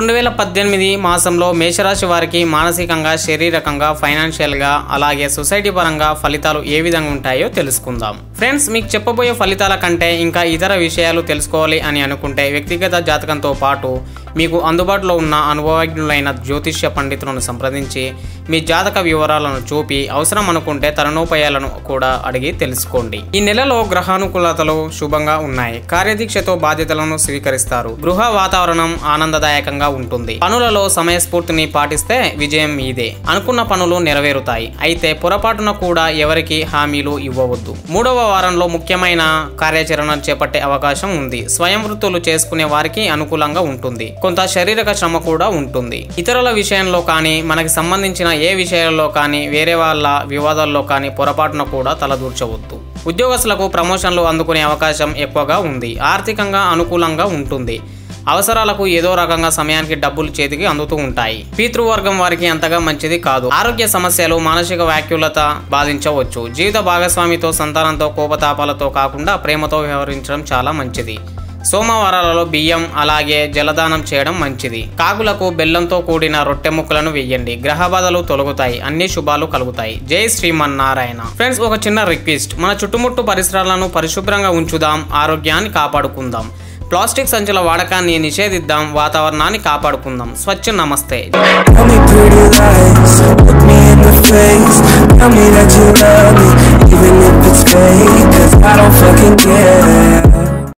రెండు వేల పద్దెనిమిది మాసంలో మేషరాశి వారికి మానసికంగా శారీరకంగా ఫైనాన్షియల్గా అలాగే సొసైటీ పరంగా ఫలితాలు ఏ విధంగా ఉంటాయో తెలుసుకుందాం. ఫ్రెండ్స్ మీకు చెప్పబోయే ఫలితాల కంటే ఇంకా ఇతర విషయాలు తెలుసుకోవాలి అని అనుకుంటే వ్యక్తిగత జాతకంతో పాటు మీకు అందుబాటులో ఉన్న అనుభవజ్ఞులైన జ్యోతిష్య పండితులను సంప్రదించి మీ జాతక వివరాలను చూపి అవసరం అనుకుంటే తరుణోపాయాలను కూడా అడిగి తెలుసుకోండి. ఈ నెలలో గ్రహానుకూలతలు శుభంగా ఉన్నాయి. కార్యదీక్షతో బాధ్యతలను స్వీకరిస్తారు. గృహ వాతావరణం ఆనందదాయకంగా ఉంటుంది. పనులలో సమయస్ఫూర్తిని పాటిస్తే విజయం మీదే అనుకున్న పనులు నెరవేరుతాయి. అయితే పొరపాటున కూడా ఎవరికి హామీలు ఇవ్వవద్దు. మూడవ వారంలో ముఖ్యమైన కార్యాచరణ చేపట్టే అవకాశం ఉంది. స్వయం వృత్తులు చేసుకునే వారికి అనుకూలంగా ఉంటుంది. కొంత శారీరక శ్రమ కూడా ఉంటుంది. ఇతరుల విషయంలో కానీ మనకి సంబంధించిన ఏ విషయాల్లో కానీ వేరే వాళ్ళ వివాదాల్లో కానీ పొరపాటున కూడా తలదూర్చవద్దు. ఉద్యోగస్తులకు ప్రమోషన్లు అందుకునే అవకాశం ఎక్కువగా ఉంది. ఆర్థికంగా అనుకూలంగా ఉంటుంది. అవసరాలకు ఏదో రకంగా సమయానికి డబ్బులు చేతికి అందుతూ ఉంటాయి. పితృవర్గం వారికి అంతగా మంచిది కాదు. ఆరోగ్య సమస్యలు మానసిక వ్యాక్యులత బాధించవచ్చు. జీవిత భాగస్వామితో సంతానంతో కోపతాపాలతో కాకుండా ప్రేమతో వ్యవహరించడం చాలా మంచిది. సోమవారాలలో బియ్యం అలాగే జలదానం చేయడం మంచిది. కాకులకు బెల్లంతో కూడిన రొట్టె ముక్కలను వెయ్యండి గ్రహ బాధలు తొలగుతాయి. అన్ని శుభాలు కలుగుతాయి. జై శ్రీమన్నారాయణ. ఫ్రెండ్స్ ఒక చిన్న రిక్వెస్ట్. మన చుట్టుముట్టు పరిసరాలను పరిశుభ్రంగా ఉంచుదాం. ఆరోగ్యాన్ని కాపాడుకుందాం. ప్లాస్టిక్ సంచుల వాడకాన్ని నిషేధిద్దాం. వాతావరణాన్ని కాపాడుకుందాం. స్వచ్ఛ నమస్తే. Tell me that you love me,